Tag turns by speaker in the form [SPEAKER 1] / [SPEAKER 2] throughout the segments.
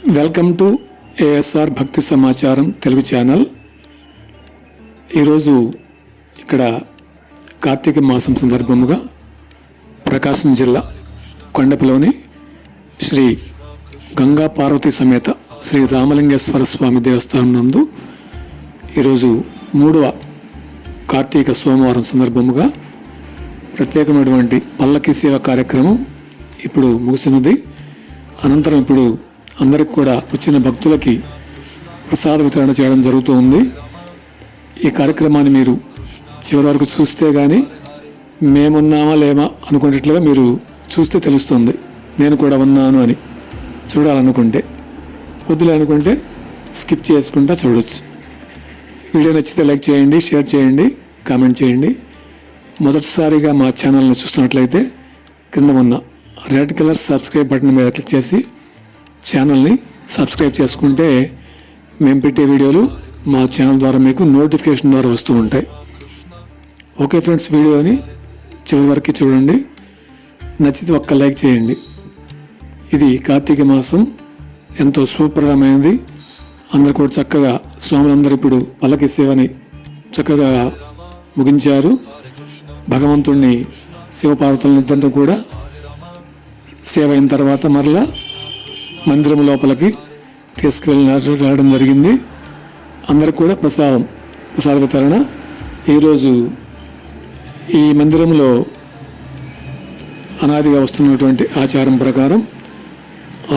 [SPEAKER 1] Welcome to ASR భక్తి సమాచారం Telugu channel. ఈరోజు ఇక్కడ కార్తీక మాసం సందర్భముగా ప్రకాశం జిల్లా కొండపిలోని శ్రీ గంగా పార్వతి సమేత శ్రీ రామలింగేశ్వర స్వామి దేవస్థానం నందు ఈరోజు మూడవ కార్తీక సోమవారం సందర్భముగా ప్రత్యేకమైనటువంటి పల్లకి సేవ కార్యక్రమం ఇప్పుడు ముగిసినది. అనంతరం ఇప్పుడు అందరికి కూడా వచ్చిన భక్తులకి ప్రసాద వితరణ చేయడం జరుగుతూ ఉంది ఈ కార్యక్రమాన్ని మీరు చివరి వరకు చూస్తే కానీ మేమున్నామా లేమా అనుకునేట్లుగా మీరు చూస్తే తెలుస్తుంది. నేను కూడా ఉన్నాను అని చూడాలనుకుంటే వద్దులే అనుకుంటే స్కిప్ చేసుకుంటా చూడొచ్చు. వీడియో నచ్చితే లైక్ చేయండి షేర్ చేయండి కామెంట్ చేయండి. మొదటిసారిగా మా ఛానల్ని చూస్తున్నట్లయితే కింద ఉన్న రెడ్ కలర్ సబ్స్క్రైబ్ బటన్ మీద క్లిక్ చేసి ఛానల్ని సబ్స్క్రైబ్ చేసుకుంటే మేము పెట్టే వీడియోలు మా ఛానల్ ద్వారా మీకు నోటిఫికేషన్ ద్వారా వస్తూ ఉంటాయి. ఓకే ఫ్రెండ్స్ వీడియోని చివరి వరకు చూడండి. నచ్చితే ఒక్క లైక్ చేయండి. ఇది కార్తీక మాసం ఎంతో శుభప్రదమైనది. అందరు కూడా చక్కగా స్వాములందరూ ఇప్పుడు పల్లకి సేవని చక్కగా ముగించారు. భగవంతుణ్ణి శివపార్వతులనిద్దరిని కూడా సేవ అయిన తర్వాత మరలా మందిరం లోపలికి తీసుకువెళ్ళి రావడం జరిగింది. అందరికి కూడా ప్రసాదం ప్రసాద వితరణ. ఈరోజు ఈ మందిరంలో అనాదిగా వస్తున్నటువంటి ఆచారం ప్రకారం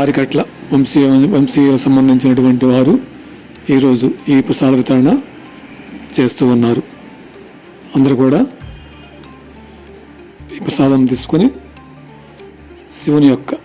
[SPEAKER 1] ఆరికట్ల వంశీయ వంశీయ సంబంధించినటువంటి వారు ఈరోజు ఈ ప్రసాద వితరణ చేస్తూ ఉన్నారు. అందరూ కూడా ఈ ప్రసాదం తీసుకొని శివుని యొక్క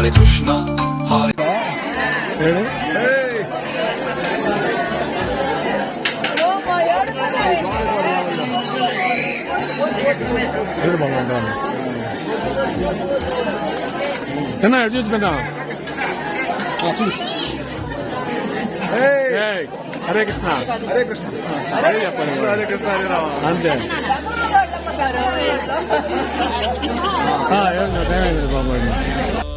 [SPEAKER 2] Hare Krishna, Hare
[SPEAKER 3] తిన్నా ఎటు చూసి పెద్దా ఏయ్, హరే కృష్ణ హరే కృష్ణ హరే చెప్పండి హరే కృష్ణ హరే రామ అంతే ఆ, ఏమన్నా టైం అయింది బాబు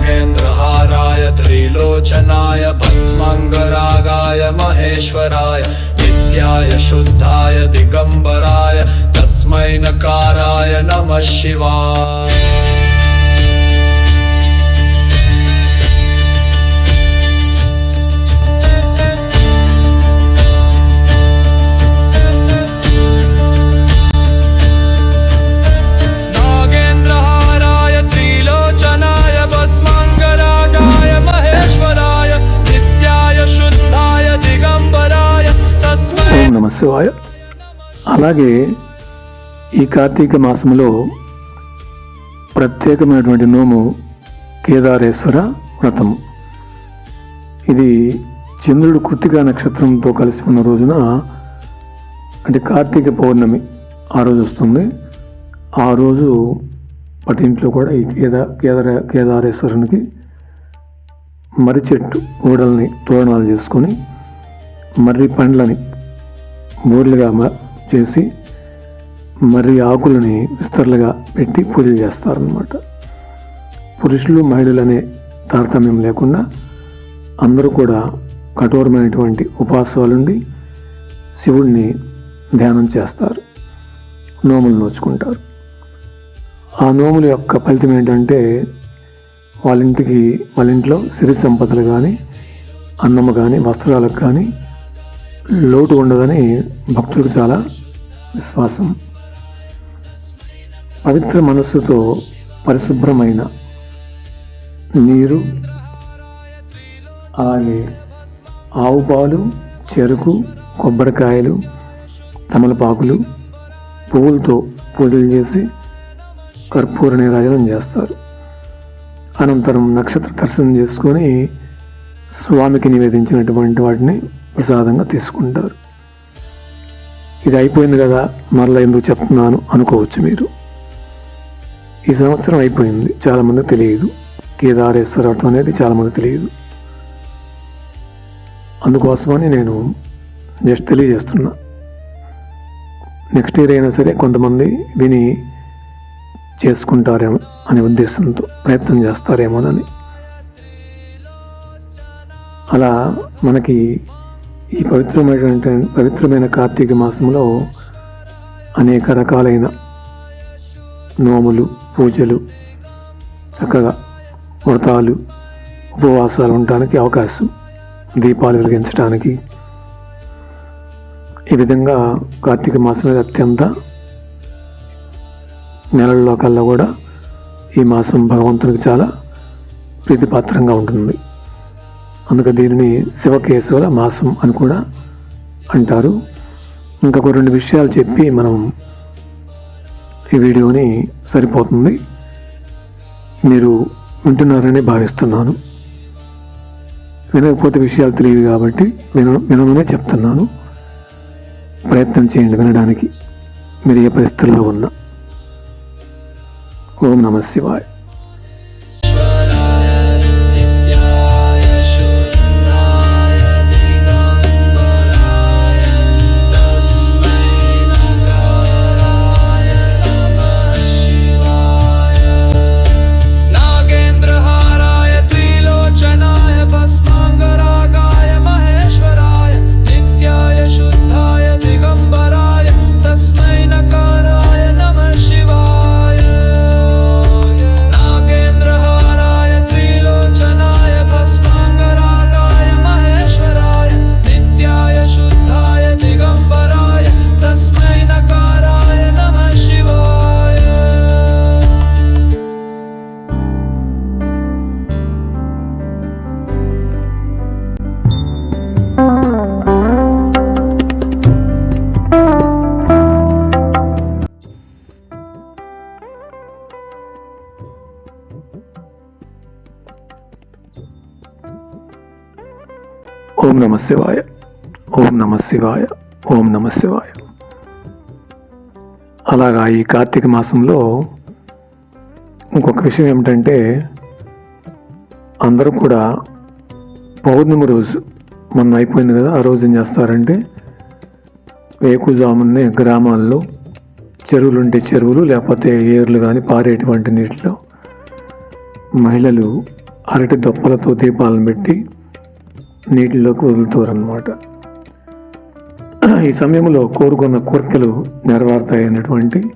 [SPEAKER 2] नागेन्द्रहाराय त्रिलोचनाय भस्मङ्गरागाय महेश्वराय नित्याय शुद्धाय दिगम्बराय तस्मै नकाराय नमः शिवाय
[SPEAKER 1] అలాగే ఈ కార్తీక మాసంలో ప్రత్యేకమైనటువంటి నోము కేదారేశ్వర వ్రతము ఇది చంద్రుడు కృతికా నక్షత్రంతో కలిసి ఉన్న రోజున అంటే కార్తీక పౌర్ణమి ఆ రోజు వస్తుంది. ఆ రోజు ప్రతి ఇంట్లో కూడా ఈ కేదా కేదార కేదారేశ్వరునికి మర్రి చెట్టు ఊడల్ని తోరణాలు చేసుకొని మర్రి పండ్లని బోర్లుగా చేసి మర్రి ఆకులని విస్తరలుగా పెట్టి పూజలు చేస్తారనమాట పురుషులు మహిళలు అనే తారతమ్యం లేకుండా అందరూ కూడా కఠోరమైనటువంటి ఉపాసాలుండి శివుణ్ణి ధ్యానం చేస్తారు నోములు నోచుకుంటారు. ఆ నోముల యొక్క ఫలితం ఏంటంటే వాళ్ళ ఇంటికి వాళ్ళ ఇంట్లో సిరి సంపదలు కానీ అన్నము కానీ వస్త్రాలకు కానీ లోటు ఉండదని భక్తులకు చాలా విశ్వాసం. పవిత్ర మనస్సుతో పరిశుభ్రమైన నీరు అలాగే ఆవు పాలు చెరుకు కొబ్బరికాయలు తమలపాకులు పువ్వులతో పూజలు చేసి కర్పూర నీరాజనం చేస్తారు. అనంతరం నక్షత్ర దర్శనం చేసుకొని స్వామికి నివేదించినటువంటి వాటిని ప్రసాదంగా తీసుకుంటారు. ఇది అయిపోయింది కదా మరలా ఎందుకు చెప్తున్నాను అనుకోవచ్చు మీరు. ఈ సంవత్సరం అయిపోయింది చాలామంది తెలియదు. కేదారేశ్వర వ్రతం అనేది చాలామంది తెలియదు. అందుకోసమని నేను జస్ట్ తెలియజేస్తున్నా. నెక్స్ట్ ఇయర్ అయినా సరే కొంతమంది విని చేసుకుంటారేమో అనే ఉద్దేశంతో ప్రయత్నం చేస్తారేమోనని. అలా మనకి ఈ పవిత్రమైనటువంటి పవిత్రమైన కార్తీక మాసంలో అనేక రకాలైన నోములు పూజలు చక్కగా వ్రతాలు ఉపవాసాలు ఉండటానికి అవకాశం. దీపాలు వెలిగించడానికి ఈ విధంగా కార్తీక మాసం అత్యంత నెలల్లో కల్లా కూడా ఈ మాసం భగవంతునికి చాలా ప్రీతిపాత్రంగా ఉంటుంది. అందుకే దీనిని శివకేశవుల మాసం అని కూడా అంటారు. ఇంకొక రెండు విషయాలు చెప్పి మనం ఈ వీడియోని సరిపోతుంది. మీరు వింటున్నారని భావిస్తున్నాను. వినకపోతే విషయాలు తెలియదు కాబట్టి విన వినమనే చెప్తున్నాను. ప్రయత్నం చేయండి వినడానికి. మీరు ఏ పరిస్థితుల్లో ఉన్నా. ఓం నమ శివాయ్. నమ శివాయ. ఓం నమ శివాయ. ఓం నమ శివాయ. అలాగా ఈ కార్తీక మాసంలో ఇంకొక విషయం ఏమిటంటే అందరూ కూడా పౌర్ణమి రోజు మొన్న అయిపోయింది కదా ఆ రోజు ఏం చేస్తారంటే వేకుజామున్నే గ్రామాల్లో చెరువులు ఉంటే చెరువులు లేకపోతే ఏర్లు కానీ పారేటువంటి నీటిలో మహిళలు అరటి దొప్పలతో దీపాలను పెట్టి నీటిలోకి వదులుతారనమాట ఈ సమయంలో కోరుకున్న కోరికలు నెరవేరుతాయనేటువంటి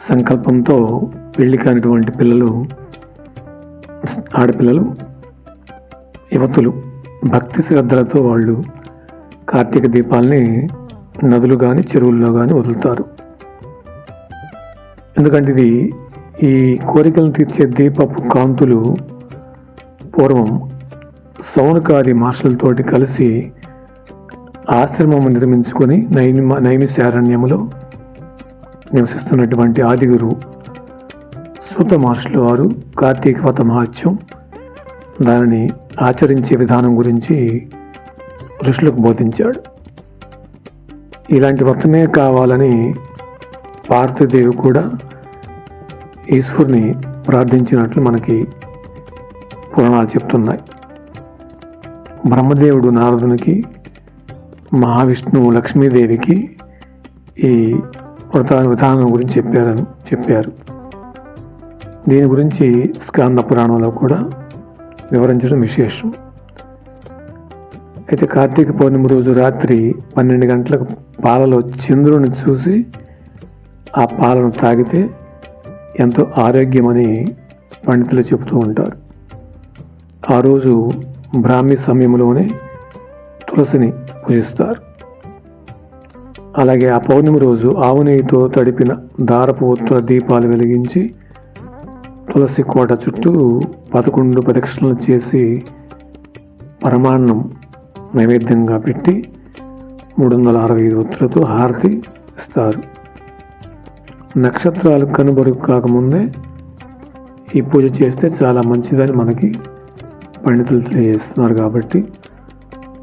[SPEAKER 1] సంకల్పంతో పెళ్ళి కానిటువంటి పిల్లలు ఆడపిల్లలు యువతులు భక్తి శ్రద్ధలతో వాళ్ళు కార్తీక దీపాలని నదులు కానీ చెరువుల్లో కానీ వదులుతారు. ఎందుకంటే ఇది ఈ కోరికలను తీర్చే దీపపు కాంతులు పూర్వం సౌనకాది మాస్టర్లతోటి కలిసి ఆశ్రమము నిర్మించుకొని నైమ నైమిశారణ్యములో నివసిస్తున్నటువంటి ఆదిగురు సూత మహర్షుల వారు కార్తీక వ్రత మహత్యం దానిని ఆచరించే విధానం గురించి ఋషులకు బోధించాడు. ఇలాంటి వ్రతమే కావాలని పార్థదేవి కూడా ఈశ్వరుని ప్రార్థించినట్లు మనకి పురాణాలు చెప్తున్నాయి. బ్రహ్మదేవుడు నారదునికి మహావిష్ణువు లక్ష్మీదేవికి ఈ వ్రత విధానం గురించి చెప్పారని చెప్పారు. దీని గురించి స్కాంద పురాణంలో కూడా వివరించడం విశేషం. అయితే కార్తీక పౌర్ణమి రోజు రాత్రి పన్నెండు గంటలకు పాలలో చంద్రుని చూసి ఆ పాలను తాగితే ఎంతో ఆరోగ్యమని పండితులు చెబుతూ ఉంటారు. ఆ రోజు బ్రాహ్మీ సమయంలోనే తులసిని పూజిస్తారు. అలాగే ఆ పౌర్ణమి రోజు ఆవు నెయ్యితో తడిపిన దారపు ఒత్తుల దీపాలు వెలిగించి తులసి కోట చుట్టూ పదకొండు ప్రదక్షిణలు చేసి పరమాన్నం నైవేద్యంగా పెట్టి మూడు వందల అరవై ఐదు ఒత్తులతో హారతి ఇస్తారు. నక్షత్రాలు కనుబరుగు కాకముందే ఈ పూజ చేస్తే చాలా మంచిదని మనకి పండితులు తెలియజేస్తున్నారు కాబట్టి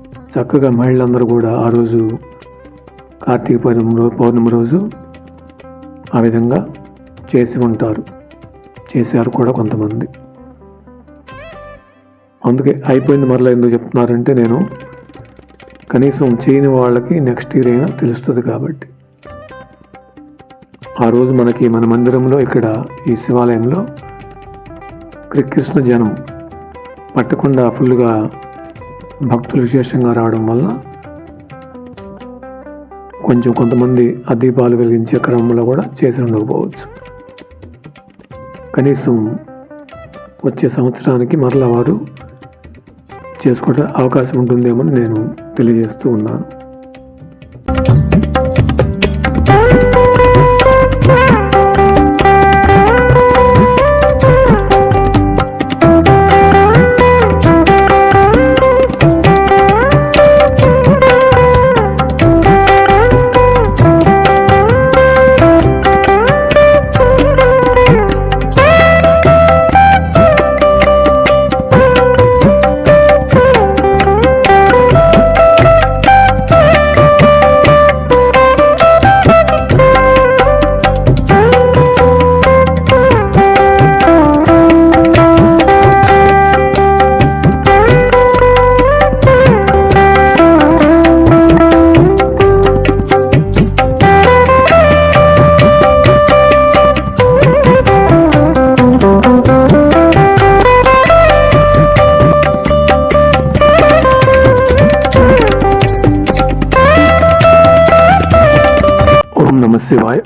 [SPEAKER 1] చక్కగా మహిళలందరూ కూడా ఆ రోజు కార్తీక పౌర్ణమి రో- పౌర్ణమి రోజు ఆ విధంగా చేసి ఉంటారు. చేశారు కూడా కొంతమంది. అందుకే అయిపోయింది మరలా ఎందుకు చెప్తున్నారంటే నేను కనీసం చేయని వాళ్ళకి నెక్స్ట్ ఇయర్ అయినా తెలుస్తుంది కాబట్టి. ఆ రోజు మనకి మన మందిరంలో ఇక్కడ ఈ శివాలయంలో కృష్ణ జనం పట్టకుండా ఫుల్గా భక్తులు విశేషంగా రావడం వల్ల కొంచెం కొంతమంది ఆ దీపాలు వెలిగించే క్రమంలో కూడా చేసి ఉండకపోవచ్చు. కనీసం వచ్చే సంవత్సరానికి మరలా వారు చేసుకోవడం అవకాశం ఉంటుందేమని నేను తెలియజేస్తూ ఉన్నాను. శివాయ.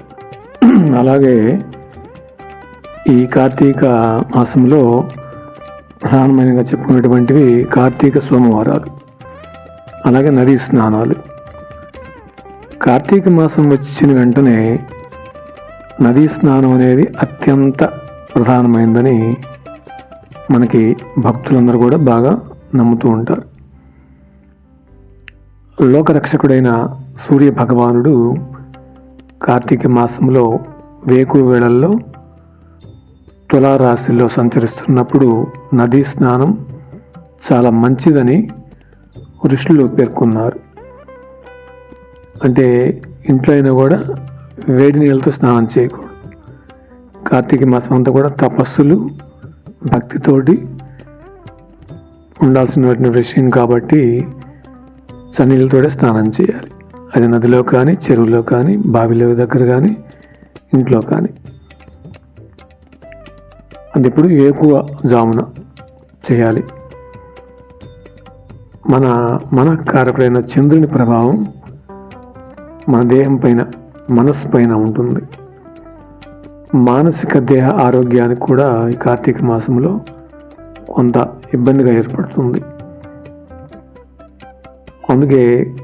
[SPEAKER 1] అలాగే ఈ కార్తీక మాసంలో ప్రధానమైనగా చెప్పుకునేటువంటివి కార్తీక సోమవారాలు. అలాగే నదీ స్నానాలు. కార్తీక మాసం వచ్చిన వెంటనే నదీ స్నానం అనేది అత్యంత ప్రధానమైనదని మనకి భక్తులందరూ కూడా బాగా నమ్ముతూ ఉంటారు. లోకరక్షకుడైన సూర్య భగవానుడు కార్తీక మాసంలో వేకు వేళల్లో తులారాశిలో సంచరిస్తున్నప్పుడు నదీ స్నానం చాలా మంచిదని ఋషులు పేర్కొన్నారు. అంటే ఇంట్లో అయినా కూడా వేడి నీళ్ళతో స్నానం చేయకూడదు. కార్తీక మాసం అంతా కూడా తపస్సులు భక్తితోటి ఉండాల్సిన విషయం కాబట్టి చన్నీళ్ళతోనే స్నానం చేయాలి. అది నదిలో కానీ చెరువులో కానీ బావిలో దగ్గర కానీ ఇంట్లో కానీ. అది ఇప్పుడు ఎక్కువ జామున చేయాలి. మన మన కారకుడైన చంద్రుని ప్రభావం మన దేహం పైన మనస్సు పైన ఉంటుంది. మానసిక దేహ ఆరోగ్యానికి కూడా ఈ కార్తీక మాసంలో కొంత ఇబ్బందిగా ఏర్పడుతుంది. అందుకే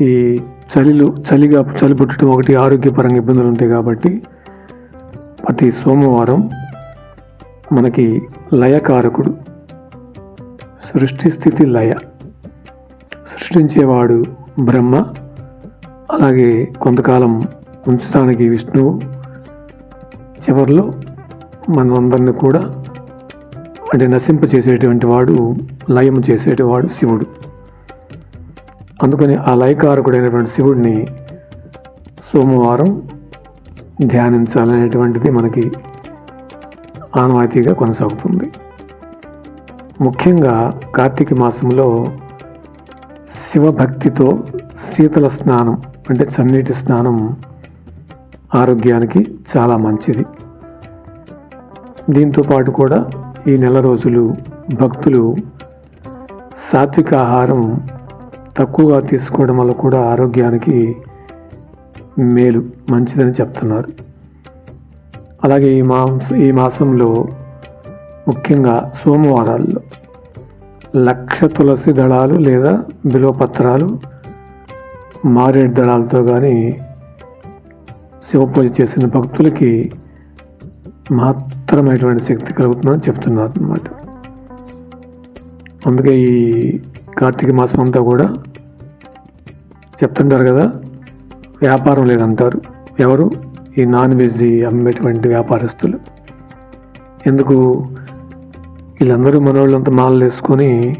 [SPEAKER 1] ఈ చలిలు చలిగా చలి పుట్టడం ఒకటి ఆరోగ్యపరంగా ఇబ్బందులు ఉంటాయి కాబట్టి ప్రతి సోమవారం మనకి లయకారకుడు సృష్టి స్థితి లయ సృష్టించేవాడు బ్రహ్మ అలాగే కొంతకాలం ఉంచడానికి విష్ణువు చివరిలో మనందరిని కూడా అంటే నశింప చేసేటువంటి వాడు లయం చేసేటివాడు శివుడు. అందుకని ఆ లయకారకుడైనటువంటి శివుడిని సోమవారం ధ్యానించాలనేటువంటిది మనకి ఆనవాయితీగా కొనసాగుతుంది. ముఖ్యంగా కార్తీక మాసంలో శివభక్తితో శీతల స్నానం అంటే చన్నీటి స్నానం ఆరోగ్యానికి చాలా మంచిది. దీంతో పాటు కూడా ఈ నెల రోజులు భక్తులు సాత్విక ఆహారం తక్కువగా తీసుకోవడం వల్ల కూడా ఆరోగ్యానికి మేలు మంచిదని చెప్తున్నారు. అలాగే ఈ మాంస ఈ మాసంలో ముఖ్యంగా సోమవారాల్లో లక్ష తులసి దళాలు లేదా బిలోపత్రాలు మారేడు దళాలతో కానీ శివపూజ చేసిన భక్తులకి మాత్రమైనటువంటి శక్తి కలుగుతుందని చెప్తున్నారు అన్నమాట. అందుకే ఈ కార్తీక మాసం అంతా కూడా చెప్తుంటారు కదా వ్యాపారం లేదంటారు. ఎవరు? ఈ నాన్ వెజ్ అమ్మేటువంటి వ్యాపారస్తులు. ఎందుకు? వీళ్ళందరూ మనవాళ్ళంతా మాలలు వేసుకొని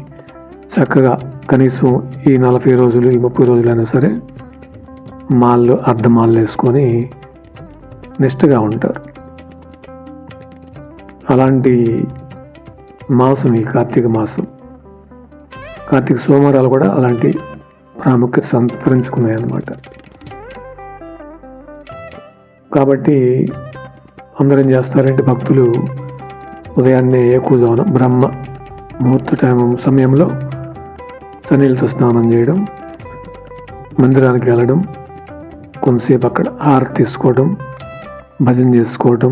[SPEAKER 1] చక్కగా కనీసం ఈ నలభై రోజులు ఈ ముప్పై రోజులైనా సరే మాల్లో అర్ధ మాలలు వేసుకొని నిష్ఠగా ఉంటారు. అలాంటి మాసం ఈ కార్తీక మాసం. కార్తీక సోమవారాలు కూడా అలాంటి ప్రాముఖ్యత సంతరించుకున్నాయి అన్నమాట కాబట్టి అందరూ ఏం చేస్తారంటే భక్తులు ఉదయాన్నే ఏకూజామున బ్రహ్మ ముహూర్త టైం సమయంలో సన్నీళ్ళతో స్నానం చేయడం మందిరానికి వెళ్ళడం కొంతసేపు అక్కడ హారతి తీసుకోవడం భజన చేసుకోవడం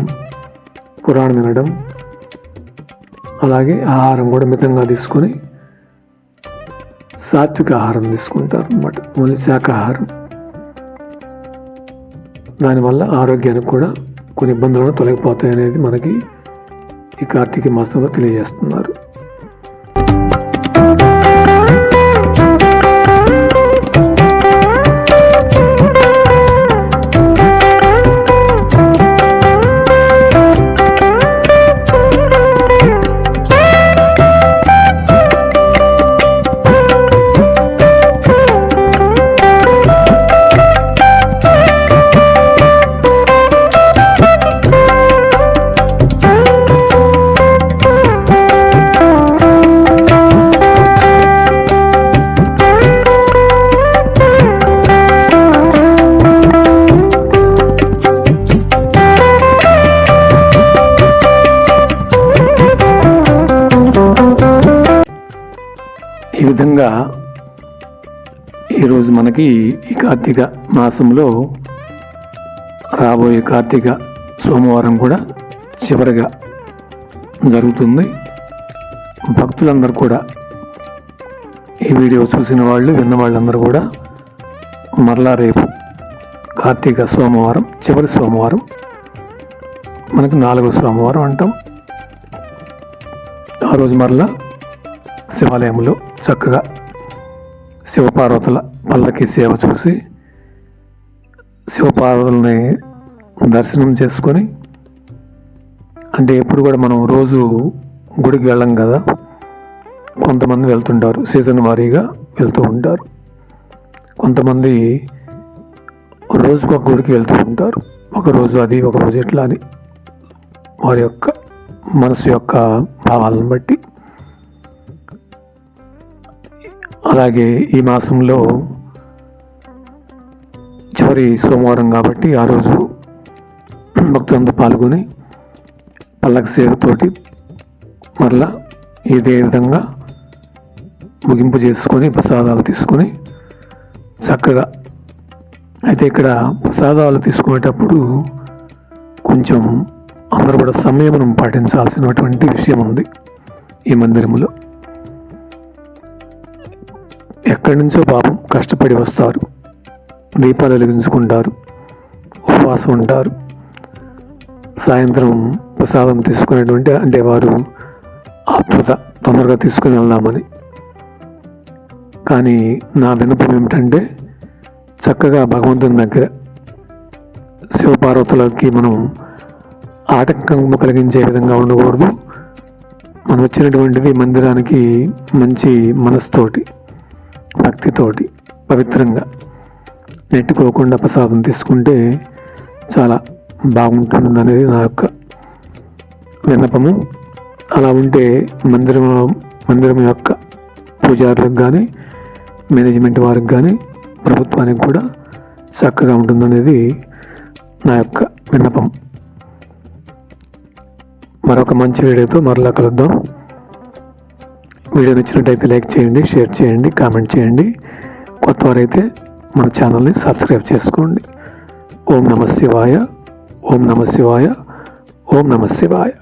[SPEAKER 1] పురాణం వినడం అలాగే ఆహారం కూడా మితంగా తీసుకొని సాత్విక ఆహారం తీసుకుంటారు అనమాట ఓన్లీ శాకాహారం దానివల్ల ఆరోగ్యానికి కూడా కొన్ని ఇబ్బందులను తొలగిపోతాయి అనేది మనకి ఈ కార్తీక మాసంలో తెలియజేస్తున్నారు. విధంగా ఈరోజు మనకి ఈ కార్తీక మాసంలో రాబోయే కార్తీక సోమవారం కూడా చివరిగా జరుగుతుంది. భక్తులందరూ కూడా ఈ వీడియో చూసిన వాళ్ళు విన్న వాళ్ళందరూ కూడా మరలా రేపు కార్తీక సోమవారం చివరి సోమవారం మనకు నాలుగో సోమవారం అంటాం. ఆ రోజు మరలా శివాలయంలో చక్కగా శివపార్వతుల పల్లకి సేవ చూసి శివపార్వతులని దర్శనం చేసుకొని అంటే ఎప్పుడు కూడా మనం రోజు గుడికి వెళ్ళం కదా. కొంతమంది వెళ్తుంటారు సీజన్ వారీగా వెళ్తూ ఉంటారు. కొంతమంది రోజుకు ఒక గుడికి వెళ్తూ ఉంటారు. ఒకరోజు అది ఒకరోజు ఇట్లా అని వారి యొక్క మనసు యొక్క భావాలను బట్టి అలాగే ఈ మాసంలో చివరి సోమవారం కాబట్టి ఆ రోజు భక్తులంతా పాల్గొని పల్లకి సేవతోటి మరలా ఇదే విధంగా ముగింపు చేసుకొని ప్రసాదాలు తీసుకొని చక్కగా అయితే ఇక్కడ ప్రసాదాలు తీసుకునేటప్పుడు కొంచెం అందరూ కూడా సంయమనం పాటించాల్సినటువంటి విషయం ఉంది ఈ మందిరంలో ఎక్కడి నుంచో పాపం కష్టపడి వస్తారు. దీపాలు వెలిగించుకుంటారు. ఉపవాసం ఉంటారు. సాయంత్రం ప్రసాదం తీసుకునేటువంటి అంటే వారు ఆతృత తొందరగా తీసుకుని వెళ్దామని. కానీ నా వినపం ఏమిటంటే చక్కగా భగవంతుని దగ్గర శివపార్వతులకి మనం ఆటంకం కలిగించే విధంగా ఉండకూడదు. మనం వచ్చినటువంటిది మందిరానికి మంచి మనసుతోటి భక్తితోటి పవిత్రంగా నెట్టుకోకుండా ప్రసాదం తీసుకుంటే చాలా బాగుంటుంది అనేది నా యొక్క విన్నపము. అలా ఉంటే మందిరం మందిరం యొక్క పూజారులకు కానీ మేనేజ్మెంట్ వారికి కానీ ప్రభుత్వానికి కూడా చక్కగా ఉంటుందనేది నా యొక్క విన్నపం. మరొక మంచి వీడియోతో మరలా కలుద్దాం. వీడియో నచ్చినట్టయితే లైక్ చేయండి షేర్ చేయండి కామెంట్ చేయండి. కొత్తవారైతే మన ఛానల్ని సబ్స్క్రైబ్ చేసుకోండి. ఓం నమ శివాయ ఓం నమ శివాయ ఓం నమ శివాయ.